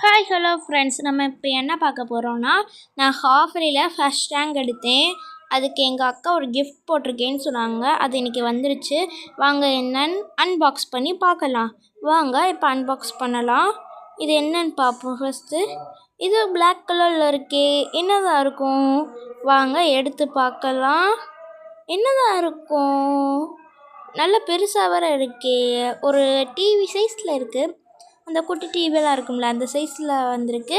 Hi hello friends நம்ம இப்போ என்ன பார்க்க போகிறோம்னா நான் ஹாஃபரியில் ஃபஸ்ட் ரேங்க் எடுத்தேன். அதுக்கு எங்கள் அக்கா ஒரு கிஃப்ட் போட்டிருக்கேன்னு சொன்னாங்க. அது இன்றைக்கி வந்துருச்சு. வாங்க என்னன்னு அன்பாக்ஸ் பண்ணி பார்க்கலாம். வாங்க இப்போ அன்பாக்ஸ் பண்ணலாம். இது என்னன்னு பார்ப்போம் ஃபஸ்ட்டு இது பிளாக் கலரில் இருக்கே. என்னதான் இருக்கும்? வாங்க எடுத்து பார்க்கலாம். என்னதான் இருக்கும்? நல்ல பெருசாக வர இருக்கே. ஒரு டிவி சைஸில் இருக்குது அந்த குட்டி டிவியெல்லாம் இருக்கும்ல அந்த சைஸில் வந்திருக்கு.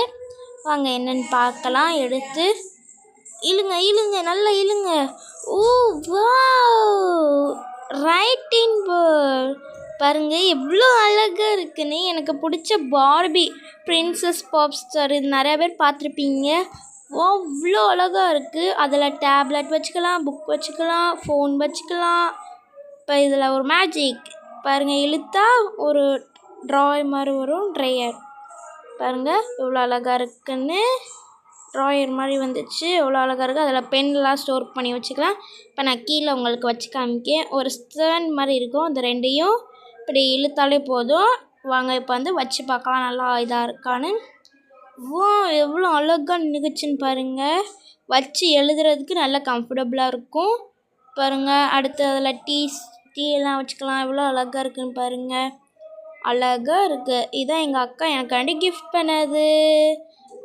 வாங்க என்னென்னு பார்க்கலாம். எடுத்து இழுங்க இழுங்க நல்லா இழுங்க. ஓ வா ரைட்டிங் போர்ட் பாருங்க எவ்வளோ அழகாக இருக்குன்னு எனக்கு பிடிச்ச பார்பி பிரின்சஸ் பாப் ஸ்டார் இது நிறையா பேர் பார்த்துருப்பீங்க. அவ்வளோ அழகாக இருக்குது அதில் டேப்லெட் வச்சுக்கலாம் புக் வச்சுக்கலாம் ஃபோன் வச்சுக்கலாம். இப்போ இதில் ஒரு மேஜிக் பாருங்கள் இழுத்தா ஒரு ட்ராயர் மாதிரி வரும் ட்ரையர் பாருங்கள் எவ்வளோ அழகாக இருக்குன்னு. ட்ராயர் மாதிரி வந்துச்சு எவ்வளோ அழகாக இருக்குது அதில் பென்லாம் ஸ்டோர் பண்ணி வச்சுக்கலாம். இப்போ நான் கீழே உங்களுக்கு வச்சு காமிக்கேன். ஒரு ஸ்டேண்ட் மாதிரி இருக்கும் அந்த ரெண்டையும் இப்படி இழுத்தாலே போதும். வாங்க இப்போ வந்து வச்சு பார்க்கலாம் நல்லா இதாக இருக்கான்னு. வா எவ்வளோ அழகாக நிகழ்ச்சின்னு பாருங்கள் வச்சு எழுதுறதுக்கு நல்லா கம்ஃபர்டபுளாக இருக்கும். பாருங்கள் அடுத்து அதில் டீ டீ எல்லாம் வச்சுக்கலாம். எவ்வளோ அழகாக இருக்குன்னு பாருங்கள் அழகாக இருக்குது இதான் எங்கள் அக்கா எனக்காண்டி கிஃப்ட் பண்ணது.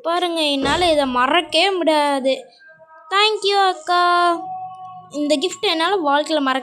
பாருங்கள் என்னால் இதை மறக்கவே முடியாது. தேங்க்யூ அக்கா. இந்த கிஃப்ட் என்னால் வாழ்க்கையில் மறக்க